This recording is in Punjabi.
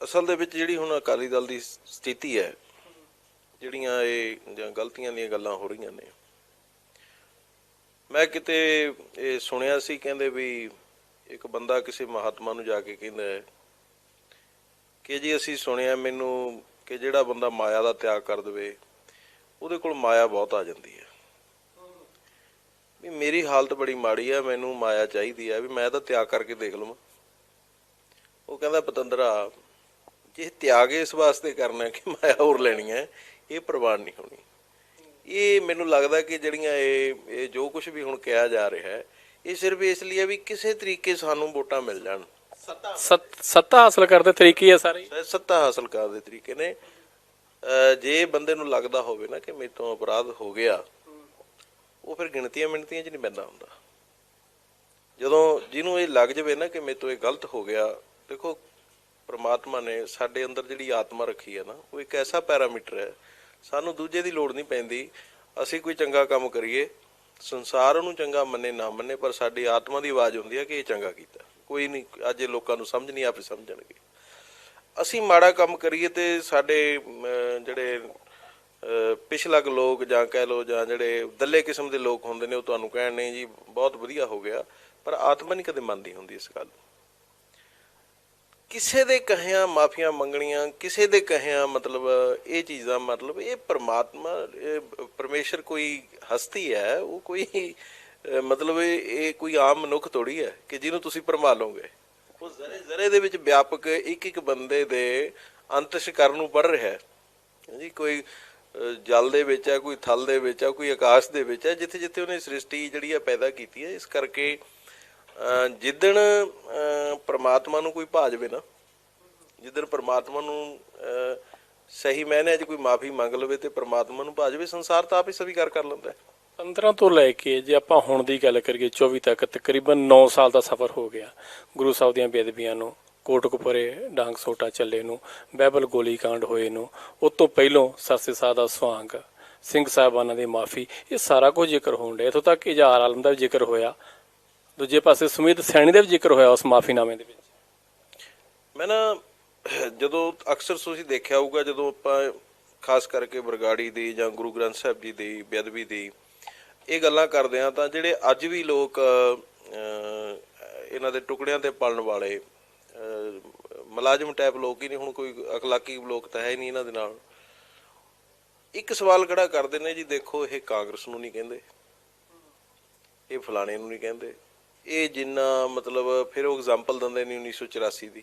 ਅਸਲ ਦੇ ਵਿੱਚ ਜਿਹੜੀ ਹੁਣ ਅਕਾਲੀ ਦਲ ਦੀ ਸਥਿਤੀ ਹੈ, ਜਿਹੜੀਆਂ ਇਹ ਜਾਂ ਗਲਤੀਆਂ ਦੀਆਂ ਗੱਲਾਂ ਹੋ ਰਹੀਆਂ ਨੇ। ਮੈਂ ਕਿਤੇ ਇਹ ਸੁਣਿਆ ਸੀ, ਕਹਿੰਦੇ ਵੀ ਇੱਕ ਬੰਦਾ ਕਿਸੇ ਮਹਾਤਮਾ ਨੂੰ ਜਾ ਕੇ ਕਹਿੰਦਾ ਹੈ ਕਿ ਜੀ ਅਸੀਂ ਸੁਣਿਆ ਮੈਨੂੰ ਕਿ ਜਿਹੜਾ ਬੰਦਾ ਮਾਇਆ ਦਾ ਤਿਆਗ ਕਰ ਦੇਵੇ, ਉਹਦੇ ਕੋਲ ਮਾਇਆ ਬਹੁਤ ਆ ਜਾਂਦੀ ਹੈ। ਵੀ ਮੇਰੀ ਹਾਲਤ ਬੜੀ ਮਾੜੀ ਹੈ ਮੈਨੂੰ ਮਾਇਆ ਚਾਹੀਦੀ ਹੈ ਵੀ ਮੈਂ ਤਾਂ ਤਿਆਗ ਕਰਕੇ ਦੇਖ ਲਵਾਂ। ਉਹ ਕਹਿੰਦਾ, ਪਤੰਦਰਾ ਜੇ ਤਿਆਗ ਇਸ ਵਾਸਤੇ ਕਰਨਾ ਹੈ ਕਿ ਮਾਇਆ ਹੋਰ ਲੈਣੀ ਹੈ ਇਹ ਪ੍ਰਵਾਨ ਨਹੀਂ ਹੋਣੀ। ਇਹ ਮੈਨੂੰ ਲੱਗਦਾ ਕਿ ਜਿਹੜੀਆਂ ਇਹ ਇਹ ਜੋ ਕੁਝ ਵੀ ਹੁਣ ਕਿਹਾ ਜਾ ਰਿਹਾ ਹੈ ਇਹ ਸਿਰਫ ਇਸ ਲਈ ਹੈ ਵੀ ਕਿਸੇ ਤਰੀਕੇ ਸਾਨੂੰ ਵੋਟਾਂ ਮਿਲ ਜਾਣ। ਸੱਤ- ਸੱਤਾ ਹਾਸਲ ਕਰਨ ਦੇ ਤਰੀਕੇ ਆ ਸਾਰੇ। ਸੱਤਾ ਹਾਸਲ ਕਰਨ ਦੇ ਤਰੀਕੇ ਨੇ। ਜੇ ਬੰਦੇ ਨੂੰ ਲੱਗਦਾ ਹੋਵੇ ਨਾ ਕਿ ਮੇਰੇ ਤੋਂ ਅਪਰਾਧ ਹੋ ਗਿਆ ਉਹ ਫਿਰ ਗਿਣਤੀਆਂ ਮਿਣਤੀਆਂ 'ਚ ਨਹੀਂ ਪੈਂਦਾ ਹੁੰਦਾ। ਜਦੋਂ ਜਿਹਨੂੰ ਇਹ ਲੱਗ ਜਾਵੇ ਨਾ ਕਿ ਮੇਰੇ ਤੋਂ ਇਹ ਗਲਤ ਹੋ ਗਿਆ ਦੇਖੋ ਪ੍ਰਮਾਤਮਾ ਨੇ ਸਾਡੇ ਅੰਦਰ ਜਿਹੜੀ ਆਤਮਾ ਰੱਖੀ ਹੈ ਨਾ ਉਹ ਇੱਕ ਐਸਾ ਪੈਰਾਮੀਟਰ ਹੈ ਸਾਨੂੰ ਦੂਜੇ ਦੀ ਲੋੜ ਨਹੀਂ ਪੈਂਦੀ ਅਸੀਂ ਕੋਈ ਚੰਗਾ ਕੰਮ ਕਰੀਏ ਸੰਸਾਰ ਉਹਨੂੰ ਚੰਗਾ ਮੰਨੇ ਨਾ ਮੰਨੇ ਪਰ ਸਾਡੀ ਆਤਮਾ ਦੀ ਆਵਾਜ਼ ਹੁੰਦੀ ਹੈ ਕਿ ਇਹ ਚੰਗਾ ਕੀਤਾ। ਕੋਈ ਨਹੀਂ ਅੱਜ ਇਹ ਲੋਕਾਂ ਨੂੰ ਸਮਝ ਨਹੀਂ ਆਪੇ ਸਮਝਣਗੇ। ਅਸੀਂ ਮਾੜਾ ਕੰਮ ਕਰੀਏ ਤੇ ਸਾਡੇ ਜਿਹੜੇ ਅਹ, ਪਿਛਲਾ ਕੁ ਲੋਕ ਜਾਂ ਕਹਿ ਲੋ ਜਾਂ ਜਿਹੜੇ ਦੱਲੇ ਕਿਸਮ ਦੇ ਲੋਕ ਹੁੰਦੇ ਨੇ ਉਹ ਤੁਹਾਨੂੰ ਕਹਿਣ ਨਹੀਂ ਜੀ ਬਹੁਤ ਵਧੀਆ ਹੋ ਗਿਆ ਪਰ ਆਤਮਾ ਨਹੀਂ ਕਦੇ ਮੰਨਦੀ ਹੁੰਦੀ ਇਸ ਗੱਲ ਨੂੰ। ਕਿਸੇ ਦੇ ਕਹਿਆਂ ਮਾਫੀਆਂ ਮੰਗਣੀਆਂ, ਕਿਸੇ ਦੇ ਕਹਿਆਂ ਮਤਲਬ ਇਹ ਚੀਜ਼ਾਂ ਮਤਲਬ ਇਹ ਪਰਮਾਤਮਾ, ਇਹ ਪਰਮੇਸ਼ਰ ਕੋਈ ਹਸਤੀ ਹੈ, ਉਹ ਕੋਈ ਮਤਲਬ ਇਹ ਕੋਈ ਆਮ ਮਨੁੱਖ ਥੋੜੀ ਹੈ ਕਿ ਜਿਹਨੂੰ ਤੁਸੀਂ ਭਰਮਾ ਲਓਗੇ। ਉਹ ਜ਼ਰੇ ਜ਼ਰੇ ਦੇ ਵਿੱਚ ਵਿਆਪਕ ਇੱਕ ਇੱਕ ਬੰਦੇ ਦੇ ਅੰਤਿਸ਼ ਕਰਨ ਨੂੰ ਪੜ ਰਿਹਾ ਹੈ। ਜੀ, ਕੋਈ ਜਲ ਦੇ ਵਿੱਚ ਹੈ, ਕੋਈ ਥਲ ਦੇ ਵਿੱਚ ਹੈ, ਕੋਈ ਆਕਾਸ਼ ਦੇ ਵਿੱਚ ਹੈ ਜਿੱਥੇ ਜਿੱਥੇ ਉਹਨੇ ਸ੍ਰਿਸ਼ਟੀ ਜਿਹੜੀ ਹੈ ਪੈਦਾ ਕੀਤੀ ਹੈ, ਇਸ ਕਰਕੇ ਜਿੱਦਣ ਪ੍ਰਮਾਤਮਾ ਨੂੰ ਕੋਈ ਭਾਜਵੇ ਨਾ, ਜਿੱਦਣ ਪ੍ਰਮਾਤਮਾ ਨੂੰ ਸਹੀ ਮਾਇਨੇ 'ਚ ਕੋਈ ਮਾਫੀ ਮੰਗ ਲਵੇ ਤੇ ਪ੍ਰਮਾਤਮਾ ਨੂੰ ਭਾਜਵੇ ਸੰਸਾਰ ਤਾਂ ਆਪ ਹੀ ਸਵੀਕਾਰ ਕਰ ਲੈਂਦਾ ਹੈ। 15 ਤੋਂ ਲੈ ਕੇ ਜੇ ਆਪਾਂ ਹੁਣ ਦੀ ਗੱਲ ਕਰੀਏ 24 ਤੱਕ ਤਕਰੀਬਨ 9 ਸਾਲ ਦਾ ਸਫ਼ਰ ਹੋ ਗਿਆ। ਗੁਰੂ ਸਾਹਿਬ ਦੀਆਂ ਬੇਅਦਬੀਆਂ ਨੂੰ, ਕੋਟਕਪੁਰੇ ਡਾਂਗ ਸੋਟਾ ਚੱਲੇ ਨੂੰ, ਬਹਿਬਲ ਗੋਲੀ ਕਾਂਡ ਹੋਏ ਨੂੰ, ਉਸ ਤੋਂ ਪਹਿਲੋਂ ਸਰਸੇ ਸਾਹ ਦਾ ਸੁਹਾਗ, ਸਿੰਘ ਸਾਹਿਬਾਨਾਂ ਦੀ ਮਾਫੀ, ਇਹ ਸਾਰਾ ਕੁਝ ਜ਼ਿਕਰ ਹੋਣ ਡਿਆ। ਇੱਥੋਂ ਤੱਕ ਇਜਹਾਰ ਆਲਮ ਦਾ ਜ਼ਿਕਰ ਹੋਇਆ। ਦੂਜੇ ਪਾਸੇ ਸੁਮੀਤ ਸੈਣੀ ਦਾ ਵੀ ਜ਼ਿਕਰ ਹੋਇਆ ਉਸ ਮਾਫੀਨਾਮੇ ਦੇ ਵਿੱਚ। ਮੈਂ ਨਾ ਜਦੋਂ ਅਕਸਰ ਤੁਸੀਂ ਦੇਖਿਆ ਹੋਊਗਾ ਜਦੋਂ ਆਪਾਂ ਖਾਸ ਕਰਕੇ ਬਰਗਾੜੀ ਦੀ ਜਾਂ ਗੁਰੂ ਗ੍ਰੰਥ ਸਾਹਿਬ ਜੀ ਦੀ ਬੇਅਦਬੀ ਦੀ ਇਹ ਗੱਲਾਂ ਕਰਦੇ ਆ ਤਾਂ ਜਿਹੜੇ ਅੱਜ ਵੀ ਲੋਕ ਇਹਨਾਂ ਦੇ ਟੁਕੜਿਆਂ ਤੇ ਪਲਣ ਵਾਲੇ ਅਹ, ਮੁਲਾਜ਼ਮ ਟਾਈਪ ਲੋਕ ਹੀ ਨਹੀਂ ਹੁਣ ਕੋਈ ਅਖਲਾਕੀ ਲੋਕ ਤਾਂ ਹੈ ਨਹੀਂ ਇਹਨਾਂ ਦੇ ਨਾਲ। ਇੱਕ ਸਵਾਲ ਖੜਾ ਕਰਦੇ ਨੇ ਜੀ ਦੇਖੋ ਇਹ ਕਾਂਗਰਸ ਨੂੰ ਨਹੀਂ ਕਹਿੰਦੇ ਇਹ ਫਲਾਣੇ ਨੂੰ ਨਹੀਂ ਕਹਿੰਦੇ। ਇਹ ਜਿੰਨਾ ਮਤਲਬ ਫਿਰ ਉਹ ਐਗਜ਼ਾਮਪਲ ਦਿੰਦੇ ਨੇ 1984 ਦੀ।